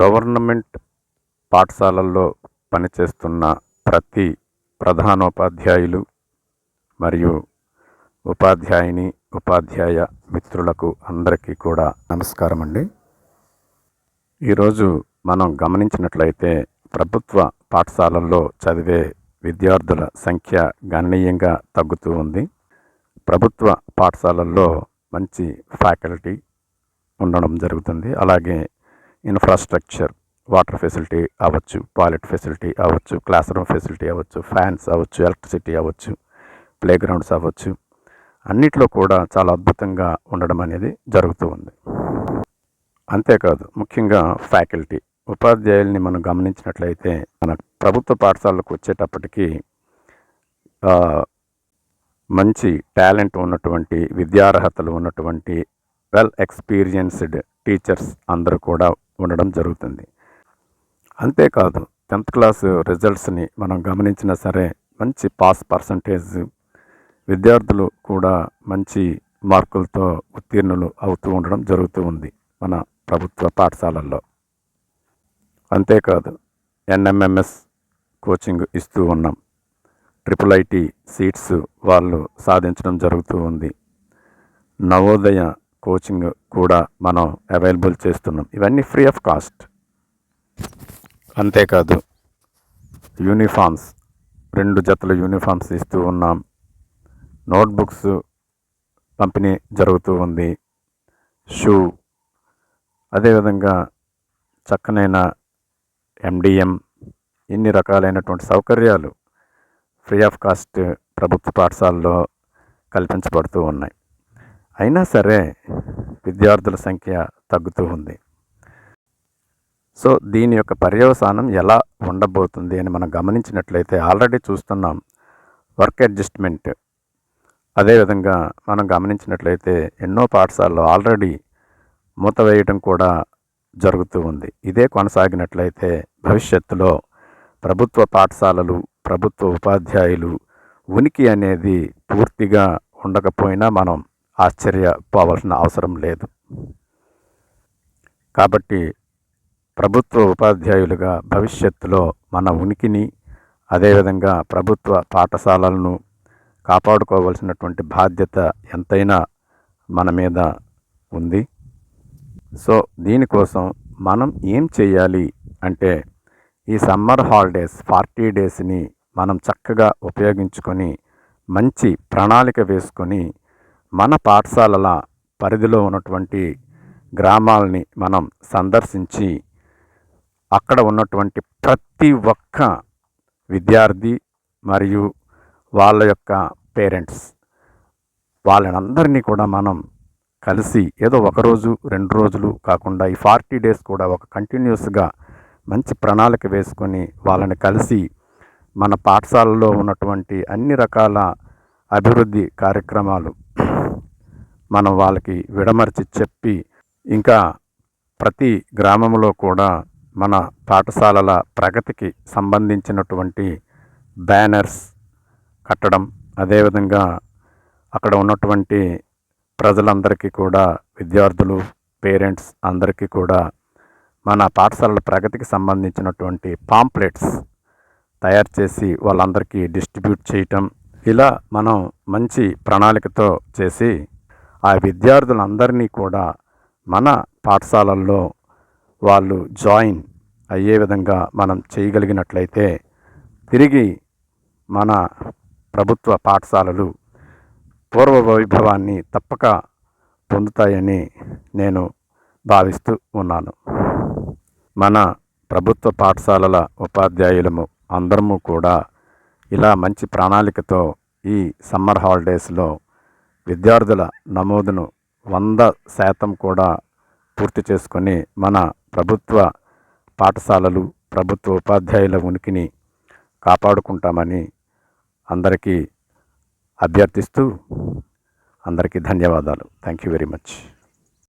Government పాఠశాలల్లో పనిచేస్తున్న ప్రతి ప్రధానోపాధ్యాయులు మరియు ఉపాధ్యాయుని ఉపాధ్యాయ మిత్రులకు అందరికీ కూడా నమస్కారం అండి. ఈరోజు మనం గమనించినట్లయితే ప్రభుత్వ పాఠశాలల్లో చదివే విద్యార్థుల సంఖ్య గణనీయంగా తగ్గుతూ ఉంది. ప్రభుత్వ పాఠశాలల్లో మంచి ఫ్యాకల్టీ ఉండడం జరుగుతుంది. అలాగే ఇన్ఫ్రాస్ట్రక్చర్ వాటర్ ఫెసిలిటీ అవ్వచ్చు టాయిలెట్ ఫెసిలిటీ అవ్వచ్చు క్లాస్ రూమ్ ఫెసిలిటీ అవ్వచ్చు ఫ్యాన్స్ అవ్వచ్చు ఎలక్ట్రిసిటీ అవ్వచ్చు ప్లే గ్రౌండ్స్ అవ్వచ్చు అన్నిట్లో కూడా చాలా అద్భుతంగా ఉండడం అనేది జరుగుతూ ఉంది. అంతేకాదు ముఖ్యంగా ఫ్యాకల్టీ ఉపాధ్యాయుల్ని మనం గమనించినట్లయితే మన ప్రభుత్వ పాఠశాలకు వచ్చేటప్పటికీ మంచి టాలెంట్ ఉన్నటువంటి విద్యార్హతలు ఉన్నటువంటి వెల్ ఎక్స్పీరియన్స్డ్ టీచర్స్ అందరూ కూడా ఉండడం జరుగుతుంది. అంతేకాదు టెన్త్ క్లాస్ రిజల్ట్స్ని మనం గమనించినా సరే మంచి పాస్ పర్సంటేజ్ విద్యార్థులు కూడా మంచి మార్కులతో ఉత్తీర్ణులు అవుతూ ఉండడం జరుగుతూ ఉంది మన ప్రభుత్వ పాఠశాలల్లో. అంతేకాదు ఎన్ఎంఎంఎస్ కోచింగ్ ఇస్తూ ఉన్నాం. ట్రిపుల్ ఐటీ సీట్స్ వాళ్ళు సాధించడం జరుగుతూ ఉంది. నవోదయ కోచింగ్ కూడా మనం అవైలబుల్ చేస్తున్నాం. ఇవన్నీ ఫ్రీ ఆఫ్ కాస్ట్. అంతేకాదు యూనిఫామ్స్ రెండు జతల యూనిఫామ్స్ ఇస్తూ ఉన్నాం. నోట్బుక్స్ పంపిణీ జరుగుతూ ఉంది. షూ అదేవిధంగా చక్కనైన ఎండిఎం ఇన్ని రకాలైనటువంటి సౌకర్యాలు ఫ్రీ ఆఫ్ కాస్ట్ ప్రభుత్వ పాఠశాలలో కల్పించబడుతూ ఉన్నాయి. అయినా సరే విద్యార్థుల సంఖ్య తగ్గుతూ ఉంది. సో దీని యొక్క పర్యవసానం ఎలా ఉండబోతుంది అని మనం గమనించినట్లయితే ఆల్రెడీ చూస్తున్నాం వర్క్ అడ్జస్ట్మెంట్. అదేవిధంగా మనం గమనించినట్లయితే ఎన్నో పాఠశాలలు ఆల్రెడీ మూత వేయడం కూడా జరుగుతూ ఉంది. ఇదే కొనసాగినట్లయితే భవిష్యత్తులో ప్రభుత్వ పాఠశాలలు ప్రభుత్వ ఉపాధ్యాయులు ఉనికి అనేది పూర్తిగా ఉండకపోయినా మనం ఆశ్చర్యపోవాల్సిన అవసరం లేదు. కాబట్టి ప్రభుత్వ ఉపాధ్యాయులుగా భవిష్యత్తులో మన ఉనికిని అదేవిధంగా ప్రభుత్వ పాఠశాలలను కాపాడుకోవాల్సినటువంటి బాధ్యత ఎంతైనా మన మీద ఉంది. సో దీనికోసం మనం ఏం చేయాలి అంటే ఈ సమ్మర్ హాలిడేస్ ఫార్టీ డేస్ని మనం చక్కగా ఉపయోగించుకొని మంచి ప్రణాళిక వేసుకొని మన పాఠశాలల పరిధిలో ఉన్నటువంటి గ్రామాలని మనం సందర్శించి అక్కడ ఉన్నటువంటి ప్రతి ఒక్క విద్యార్థి మరియు వాళ్ళ యొక్క పేరెంట్స్ వాళ్ళనందరినీ కూడా మనం కలిసి ఏదో ఒక రోజు రెండు రోజులు కాకుండా ఈ ఫార్టీ డేస్ కూడా ఒక కంటిన్యూస్గా మంచి ప్రణాళిక వేసుకొని వాళ్ళని కలిసి మన పాఠశాలలో ఉన్నటువంటి అన్ని రకాల అభివృద్ధి కార్యక్రమాలు మనం వాళ్ళకి విడమర్చి చెప్పి ఇంకా ప్రతి గ్రామంలో కూడా మన పాఠశాలల ప్రగతికి సంబంధించినటువంటి బ్యానర్స్ కట్టడం అదేవిధంగా అక్కడ ఉన్నటువంటి ప్రజలందరికీ కూడా విద్యార్థులు పేరెంట్స్ అందరికీ కూడా మన పాఠశాలల ప్రగతికి సంబంధించినటువంటి పాంప్లెట్స్ తయారు చేసి వాళ్ళందరికీ డిస్ట్రిబ్యూట్ చేయటం ఇలా మనం మంచి ప్రణాళికతో చేసి ఆ విద్యార్థులందరినీ కూడా మన పాఠశాలల్లో వాళ్ళు జాయిన్ అయ్యే విధంగా మనం చేయగలిగినట్లయితే తిరిగి మన ప్రభుత్వ పాఠశాలలు పూర్వ వైభవాన్ని తప్పక పొందుతాయని నేను భావిస్తూ ఉన్నాను. మన ప్రభుత్వ పాఠశాలల ఉపాధ్యాయులము అందరము కూడా ఇలా మంచి ప్రణాళికతో ఈ సమ్మర్ హాలిడేస్లో విద్యార్థుల నమోదును వంద శాతం కూడా పూర్తి చేసుకొని మన ప్రభుత్వ పాఠశాలలు ప్రభుత్వ ఉపాధ్యాయుల ఉనికిని కాపాడుకుంటామని అందరికీ అభ్యర్థిస్తూ అందరికీ ధన్యవాదాలు. Thank you very much